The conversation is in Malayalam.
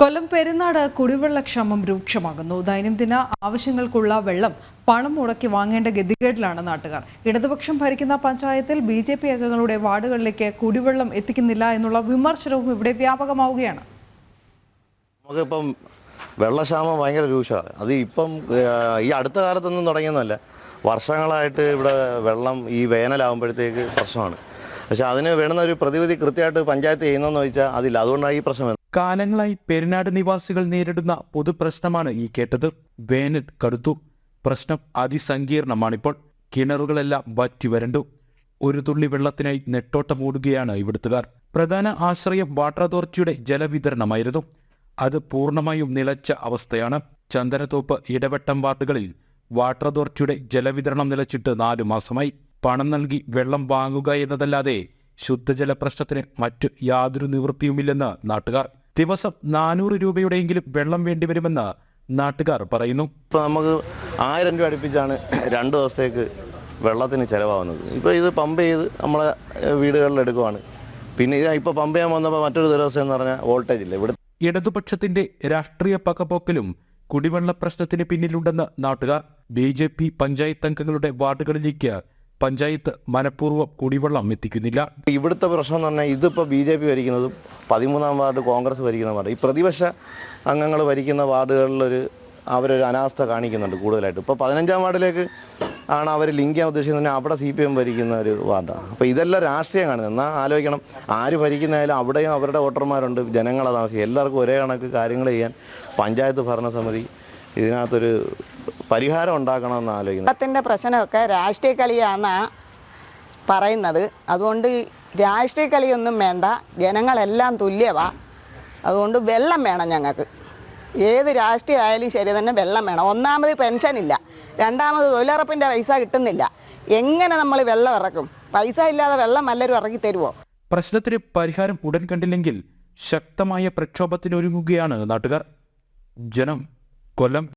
കൊല്ലം പെരുന്നാട് കുടിവെള്ളക്ഷാമം രൂക്ഷമാകുന്നു. ദൈനംദിന ആവശ്യങ്ങൾക്കുള്ള വെള്ളം പണം മുടക്കി വാങ്ങേണ്ട ഗതികേടിലാണ് നാട്ടുകാർ. ഇടതുപക്ഷം ഭരിക്കുന്ന പഞ്ചായത്തിൽ ബി ജെ പി അംഗങ്ങളുടെ വാർഡുകളിലേക്ക് കുടിവെള്ളം എത്തിക്കുന്നില്ല എന്നുള്ള വിമർശനവും ഇവിടെ വ്യാപകമാവുകയാണ്. നമുക്കിപ്പം വെള്ളക്ഷാമം ഭയങ്കര രൂക്ഷമാണ്. അത് ഇപ്പം ഈ അടുത്ത കാലത്തൊന്നും തുടങ്ങിയെന്നല്ല വർഷങ്ങളായിട്ട് ഇവിടെ വെള്ളം ഈ വേനലാകുമ്പോഴത്തേക്ക് പ്രശ്നമാണ്. പക്ഷേ അതിന് വേണ്ടുന്ന ഒരു പ്രതിവിധി കൃത്യമായിട്ട് പഞ്ചായത്ത് ചെയ്യുന്നതെന്ന് ചോദിച്ചാൽ അതില്ല. അതുകൊണ്ടാണ് ഈ പ്രശ്നം. കാലങ്ങളായി പെരുന്നാട് നിവാസികൾ നേരിടുന്ന പൊതുപ്രശ്നമാണ് ഈ കേട്ടത്. വേനൽ കടുത്തു. പ്രശ്നം അതിസങ്കീർണമാണിപ്പോൾ. കിണറുകളെല്ലാം വറ്റി വരണ്ടു. ഒരു തുള്ളി വെള്ളത്തിനായി നെട്ടോട്ടമോടുകയാണ് ഇവിടുത്തുകാർ. പ്രധാന ആശ്രയം വാട്ടർ അതോറിറ്റിയുടെ ജലവിതരണമായിരുന്നു. അത് പൂർണമായും നിലച്ച അവസ്ഥയാണ്. ചന്ദനത്തോപ്പ് ഇടവട്ടം വാർഡുകളിൽ വാട്ടർ അതോറിറ്റിയുടെ ജലവിതരണം നിലച്ചിട്ട് നാലു മാസമായി. പണം നൽകി വെള്ളം വാങ്ങുക എന്നതല്ലാതെ ശുദ്ധജല പ്രശ്നത്തിന് മറ്റു യാതൊരു നിവൃത്തിയുമില്ലെന്ന് നാട്ടുകാർ. ദിവസം നാനൂറ് രൂപയുടെയെങ്കിലും വെള്ളം വേണ്ടിവരുമെന്ന് നാട്ടുകാർ പറയുന്നു. ഇപ്പൊ നമുക്ക് ആയിരം രൂപ അടുപ്പിച്ചാണ് രണ്ട് ദിവസത്തേക്ക് വെള്ളത്തിന് ചിലവാകുന്നത്. ഇപ്പൊ ഇത് പമ്പ് ചെയ്ത് നമ്മളെ വീടുകളിൽ എടുക്കുവാണ്. പിന്നെ ഇപ്പൊ ഇപ്പോൾ പമ്പ് ചെയ്യാൻ വന്നപ്പോൾ മറ്റൊരു ദിവസം എന്ന് പറഞ്ഞാൽ വോൾട്ടേജ് ഇല്ല? ഇവിടെ ഇടതുപക്ഷത്തിന്റെ രാഷ്ട്രീയ പകപോക്കലും കുടിവെള്ള പ്രശ്നത്തിന് പിന്നിലുണ്ടെന്ന് നാട്ടുകാർ. ബി ജെ പി പഞ്ചായത്ത് അംഗങ്ങളുടെ വാർഡുകളിലേക്ക് പഞ്ചായത്ത് മനഃപൂർവം കുടിവെള്ളം എത്തിക്കുന്നില്ല. ഇവിടുത്തെ പ്രശ്നം എന്ന് പറഞ്ഞാൽ ഇതിപ്പോൾ ബി ജെ പി ഭരിക്കുന്നതും പതിമൂന്നാം വാർഡ് കോൺഗ്രസ് ഭരിക്കുന്ന വാർഡ്. ഈ പ്രതിപക്ഷ അംഗങ്ങൾ ഭരിക്കുന്ന വാർഡുകളിലൊരു അവരൊരു അനാസ്ഥ കാണിക്കുന്നുണ്ട് കൂടുതലായിട്ട്. ഇപ്പോൾ പതിനഞ്ചാം വാർഡിലേക്ക് ആണ് അവർ ലിങ്ക് ചെയ്യാൻ ഉദ്ദേശിക്കുന്നത്. അവിടെ സി പി എം ഭരിക്കുന്ന ഒരു വാർഡാണ്. അപ്പോൾ ഇതെല്ലാം രാഷ്ട്രീയം കാണുന്നത്. എന്നാൽ ആലോചിക്കണം. ആര് ഭരിക്കുന്നതായാലും അവിടെയും അവരുടെ വോട്ടർമാരുണ്ട്. ജനങ്ങളെ താമസിക്കും. എല്ലാവർക്കും ഒരേ കണക്ക് കാര്യങ്ങൾ ചെയ്യാൻ പഞ്ചായത്ത് ഭരണസമിതി ഇതിനകത്തൊരു പരിഹാരം ഉണ്ടാക്കണമെന്ന് ആലോചിക്കുന്നത് വെള്ളത്തിന്റെ പ്രശ്നമൊക്കെ രാഷ്ട്രീയ കളിയാണെന്നാ പറയുന്നത്. അതുകൊണ്ട് രാഷ്ട്രീയ കളിയൊന്നും വേണ്ട. ജനങ്ങളെല്ലാം തുല്യവാ. അതുകൊണ്ട് വെള്ളം വേണം ഞങ്ങൾക്ക്. ഏത് രാഷ്ട്രീയം ആയാലും ശരി തന്നെ വെള്ളം വേണം. ഒന്നാമത് പെൻഷനില്ല രണ്ടാമത് തൊഴിലുറപ്പിന്റെ പൈസ കിട്ടുന്നില്ല. എങ്ങനെ നമ്മൾ വെള്ളം ഇറക്കും? പൈസ ഇല്ലാതെ വെള്ളം നല്ലൊരു ഇറക്കി തരുമോ പ്രശ്നത്തിന് പരിഹാരം ഉടൻ കണ്ടില്ലെങ്കിൽ ശക്തമായ പ്രക്ഷോഭത്തിനൊരുങ്ങുകയാണ് നാട്ടുകാർ. ജനം കൊല്ലം